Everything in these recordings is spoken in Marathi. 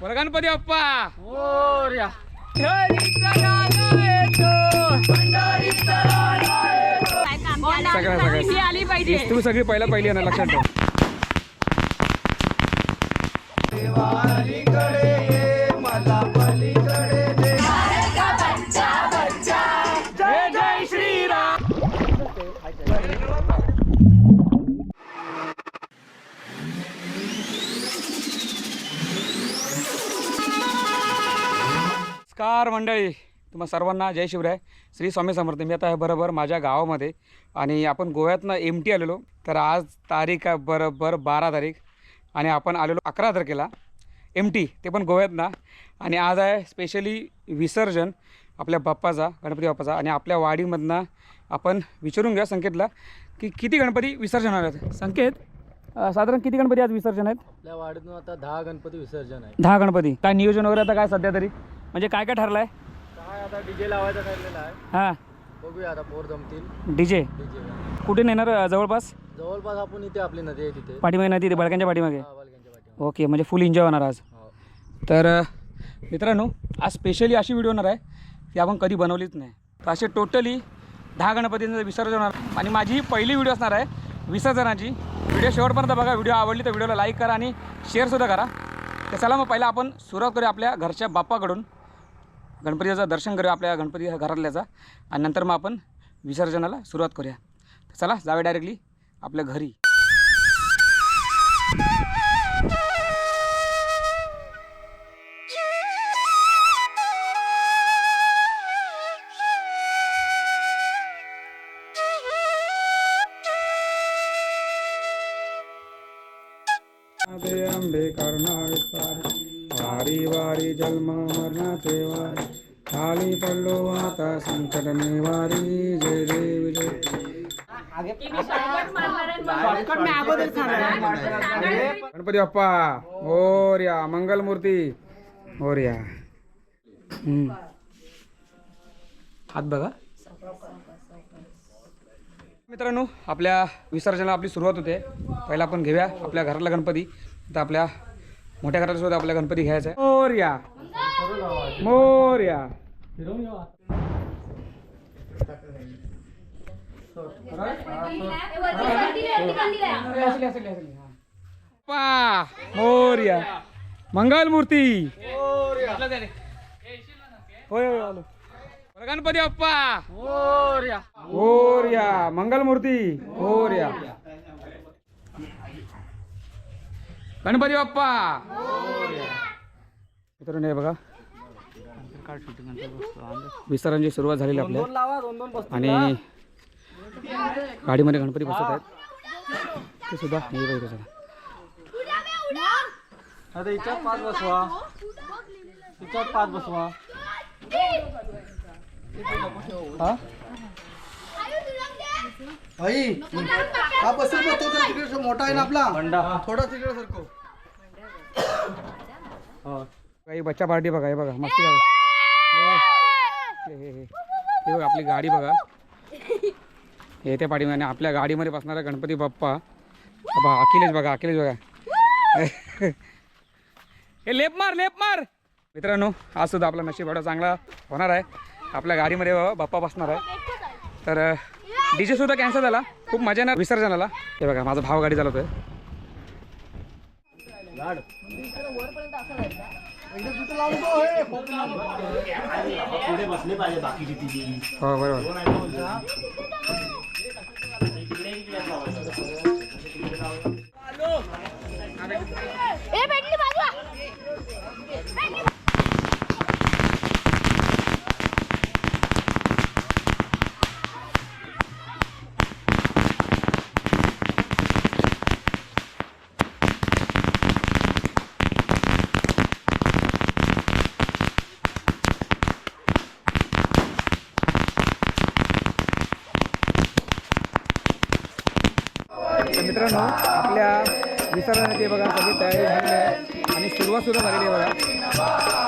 बोला गणपती बाप्पा. मोरया. सगळ्या ही सगळ्या. आली पाहिजे. तू सगळी पहिला पहिली आहे ना लक्षात ठेव. नमस्कार मंडळी. तुम्हा सर्वांना जय शिवराय. श्री स्वामी समर्थ. मी आता आहे बरोबर माझ्या गावामध्ये आणि आपण गोव्यातनं एम टी आलेलो. तर आज तारीख आहे बरोबर बारा तारीख आणि आपण आलेलो अकरा तारखेला एम टी ते पण गोव्यातनं. आणि आज आहे स्पेशली विसर्जन आपल्या बाप्पाचा गणपती बाप्पाचा. आणि आपल्या वाडीमधनं आपण विचारून घ्या संकेतला की किती गणपती विसर्जन होणार आहेत? संकेत अं, साधारण किती गणपती आज विसर्जन आहेत? आपल्या वाडीतून आता दहा गणपती विसर्जन आहे दहा गणपती. काय नियोजन वगैरे आता काय सध्या तरी? म्हणजे काय काय ठरलं आहे काय आता डीजे लावायचा ठरलेला आहे. हां. बघूया आता पोर जमतील. डी जे डीजे कुठे नेणार अं, जवळपास? जवळपास आपण इथे आपली नदी आहे तिथे. पाठीमागे नदी पाठीमागे? हा, बालकांच्या पाठीमागे. ओके म्हणजे फुल एन्जॉय होणार आज. हो. तर अ, मित्रांनो आज स्पेशली अशी व्हिडिओ होणार आहे की आपण कधी बनवलीच नाही. तर असे टोटली दहा गणपतींचं विसर्जन होणार. आणि माझी ही पहिली व्हिडिओ असणार आहे विसर्जनाची. व्हिडिओ शेवटपर्यंत बघा व्हिडिओ आवडली तर व्हिडिओला लाईक करा आणि शेअरसुद्धा करा. तर चला मग पहिला आपण सुरुवात करूया आपल्या घरच्या बाप्पाकडून. गणपतीचं दर्शन करूया आपल्या गणपती घरातल्याचा आणि नंतर मग आपण विसर्जनाला सुरुवात करूया. चला जावे डायरेक्टली आपल्या घरी. वारी वारी जन्म मरणाचे वारी खाली पडलो आता संकट निवारी जय देव जय गणपती बाप्पा मोर्या मंगलमूर्ती मोर्या हम्म. हात बघा. मित्रांनो आपल्या विसर्जनाला आपली सुरुवात होते. पहिला आपण घेऊया आपल्या घरातला गणपती. तर आपल्या मोठ्या घराला सुद्धा आपल्या गणपती घ्यायचा आहे. मोर्या मोर्या पा. मोर्या होय होय आलो. गणपती बाप्पा. मोरया मोर्या मंगलमूर्ती मोर्या गणपती बाप्पा! मित्रांनो हे बघा. विसर्जनची सुरुवात झालेली आपल्या. आणि गाडीमध्ये गणपती बसत आहेत. ते सुद्धा हे बघा चला आता हिच्यात पाच बसवा. हिच्यात पाच बसवा. हा? आई हा बसेल पण तो जरा तिकडे मोठा आहे ना आपला. बंडा. थोडा तिकडे सरको काही बच्चा पार्टी बघा हे बघा मस्ती बघा हे, हे, हे. हे बघा आपली गाडी बघा. हे ते पाठी आणि आपल्या गाडीमध्ये बसणारा गणपती बाप्पा. हा बघा अखिलेश बघा अखिलेश बघा. हे लेप मार लेप मार. मित्रांनो आज सुद्धा आपला नशीब एवढा चांगला होणार आहे. आपल्या गाडीमध्ये बाबा बाप्पा बसणार आहे. तर डी जे सुद्धा कॅन्सल झाला. खूप मजा येणार विसर्जनाला. हे बघा माझा भाव गाडी चालवतोय. हो बरोबर ए भेटली बाजूला तर मित्रांनो आपल्या विसर्जनाची बघा सगळी तयारी झालेली आहे. आणि सुरुवात सुद्धा झालेली आहे बघा.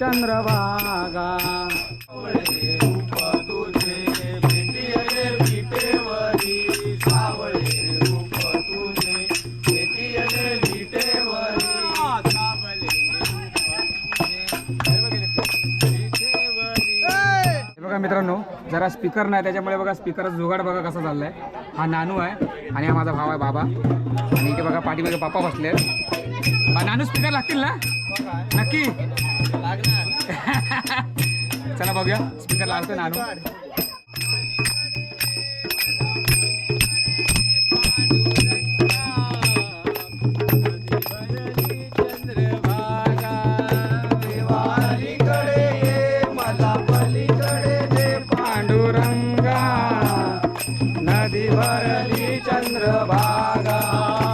चंद्रभागा. हे बघा मित्रांनो जरा स्पीकर नाही त्याच्यामुळे बघा स्पीकर जुगाड बघा कसा चाललाय. हा नानू आहे आणि हा माझा भाव आहे बाबा. आणि इथे बघा पाठीमागे बाप्पा बसले नानू स्पीकर लागतील ना? नक्की. चला बघूया. स्पीकर लागतो नानू. पांडुरंगा नदी चंद्रभागा.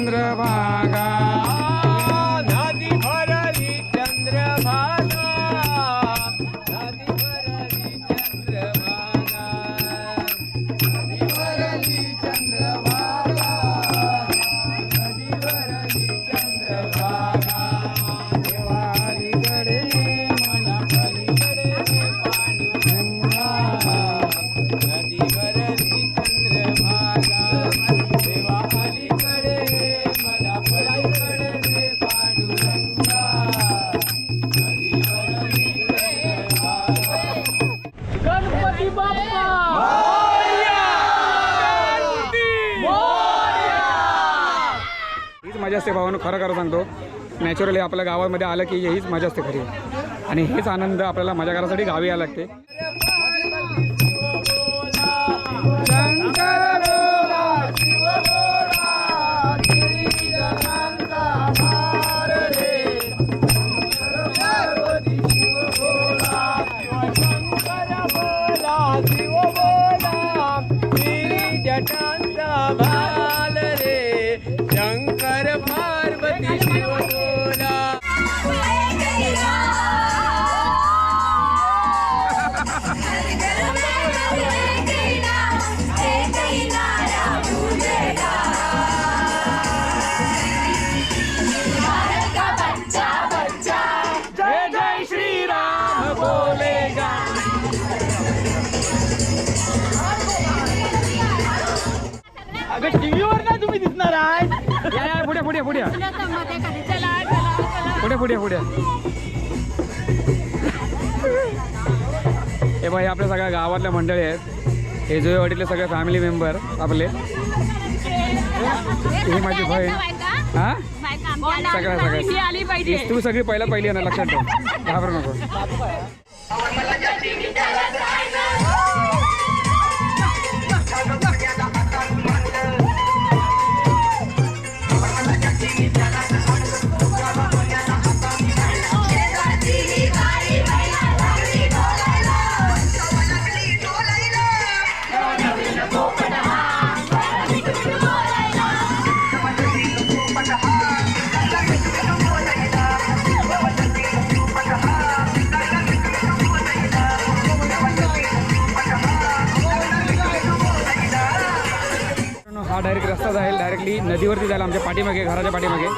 चंद्रभागा मजा असते भावानं खरं खरं सांगतो नॅचरली आपल्या गावामध्ये आलं की हीच मजा असते खरी आणि हेच आनंद आपल्याला मजा करायसाठी गावी यायला लागते शिव बोला अगं टीव्हीवर नाही तुम्ही दिसणार आहे या या पुढे पुढे पुढे. या. चला चला चला पुढे पुढे पुढे. हे बाई आपल्या सगळ्या गावातल्या मंडळी आहेत. हे जोयवाडीतले सगळे फॅमिली मेंबर आपले. ही माझी बहीण. हा? सगळ्या सगळ्या. आली पाहिजे. तू सगळी पहिला पहिली आहे ना लक्षात ठेव. घाबरू नको. हा डायरेक्ट रस्ता जाईल डायरेक्टली नदीवरती जायला आमच्या पाठीमागे घराच्या पाठीमागे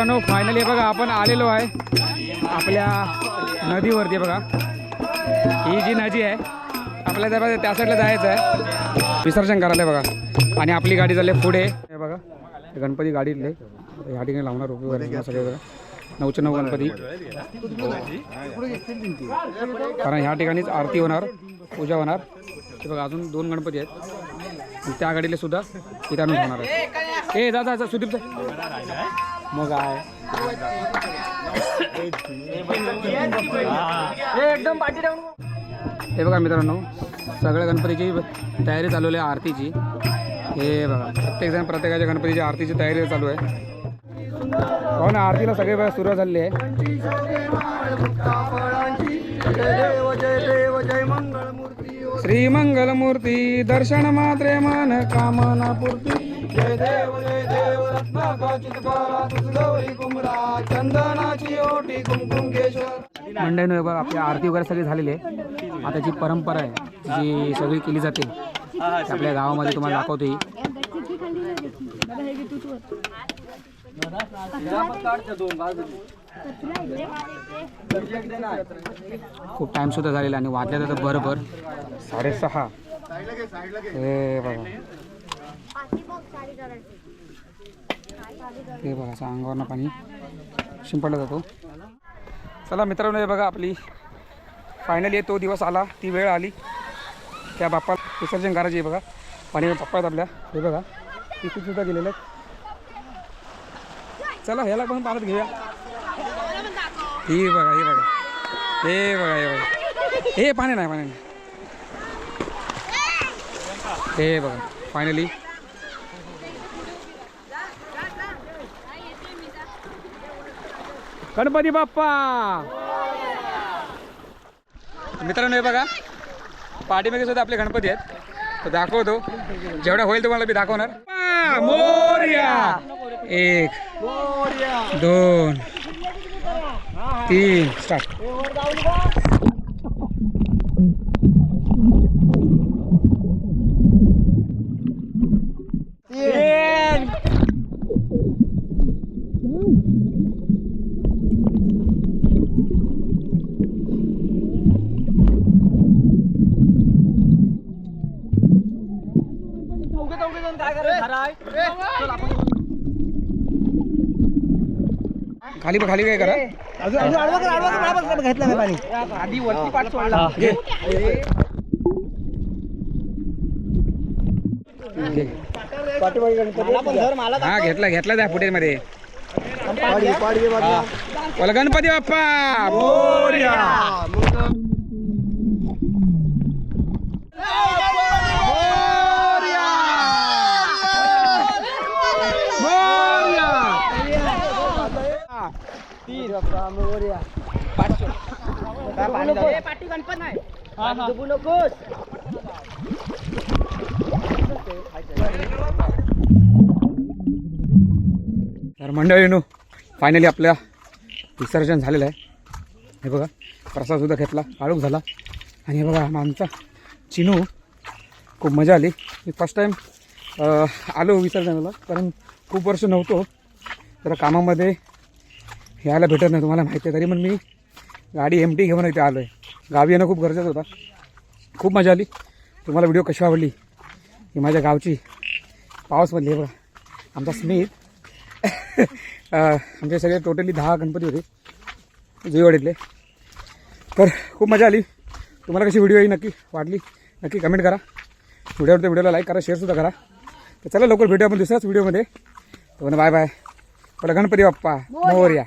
मित्रांनो फायनली बघा आपण आलेलो आहे. आपल्या नदीवरती बघा. ही जी नदी आहे आपल्या त्या त्या साईडला जायचं आहे. विसर्जन करायला बघा. आणि आपली गाडी चालली पुढे. हे बघा गणपती गाडीतले या ठिकाणी लावणार उपयोग वगैरे सगळे बघा. नऊचे नऊ गणपती. कारण ह्या ठिकाणीच आरती होणार पूजा होणार. हे बघा अजून दोन गणपती आहेत. त्या गाडीला सुद्धा इथे आणून होणार आहे. ए जा सुदीप मग आहे. हे बघा मित्रांनो सगळ्या गणपतीची तयारी चालू आहे आरतीची. हे बघा प्रत्येकजण प्रत्येकाच्या गणपतीची आरतीची तयारी चालू आहे. हो ना आरतीला सगळे बघा सुरुवात झाली आहे. श्री मंगलमूर्ती दर्शन मात्रे मन कामना पूर्ती जय देव जय देव कुमरा चंदनाची ओटी कुमकुम केशर बघा आपली आरती वगैरे सगळी झालेली आहे. आता जी परंपरा आहे जी सगळी केली जाते आपल्या गावामध्ये तुम्हाला दाखवतो ही. खूप टाइम सुद्धा झालेला आणि वाजल्या तर बरोबर साडेसहा. हे बघा. ते बघा असं अंगावरनं पाणी शिंपडला जातो. चला मित्रांनो हे बघा आपली फायनली तो दिवस आला ती वेळ आली. त्या बाप्पा विसर्जन करायची आहे बघा. पाणी पप्पा आहेत आपल्या. हे बघा तिथे सुद्धा गेलेले आहेत. चला ह्याला पण पाण्यात घेऊया. हे बघा हे बघा. हे बघा हे बघा. हे पाणी नाही पाणी नाही. हे बघा. फायनली गणपती बाप्पा! मित्रांनो हे बघा. पाठीमागे सुद्धा आपले गणपती आहेत. तर दाखवतो. जेवढा होईल तुम्हाला मी दाखवणार. मोर्या! एक दोन तीन स्टार्ट. खाली काय करा? घेतलं पाणी? घे. हा. घेतला घेतला त्या फुटेजमध्ये बोला गणपती बाप्पा. मोरया. तर मंडळीनो फायनली आपल्या विसर्जन झालेलं आहे. हे बघा प्रसादसुद्धा घेतला काळूक झाला. आणि हे बघा आमचा चिनू खूप मजा आली. मी फर्स्ट टाईम आलो विसर्जनाला कारण खूप वर्ष नव्हतो. तर कामामध्ये यायला भेटत नाही तुम्हाला माहिती आहे. तरी पण मी गाडी एम टी घेऊन इथे आलो आहे गावी येणं खूप गरजेचं होता. खूप मजा आली. तुम्हाला व्हिडिओ कशी आवडली? ही माझ्या गावची पावसमधली बघा. आमचा स्मित आमचे सगळे टोटली दहा गणपती होते. जुईवाडीतले. तर खूप मजा आली. तुम्हाला कशी व्हिडिओ ही नक्की वाटली? नक्की कमेंट करा. व्हिडिओ आवडते व्हिडिओला लाईक करा शेअरसुद्धा करा. तर चला लवकर भेटूया आपण दुसऱ्याच व्हिडिओमध्ये तर बाय बाय बोला गणपती बाप्पा मोर्या.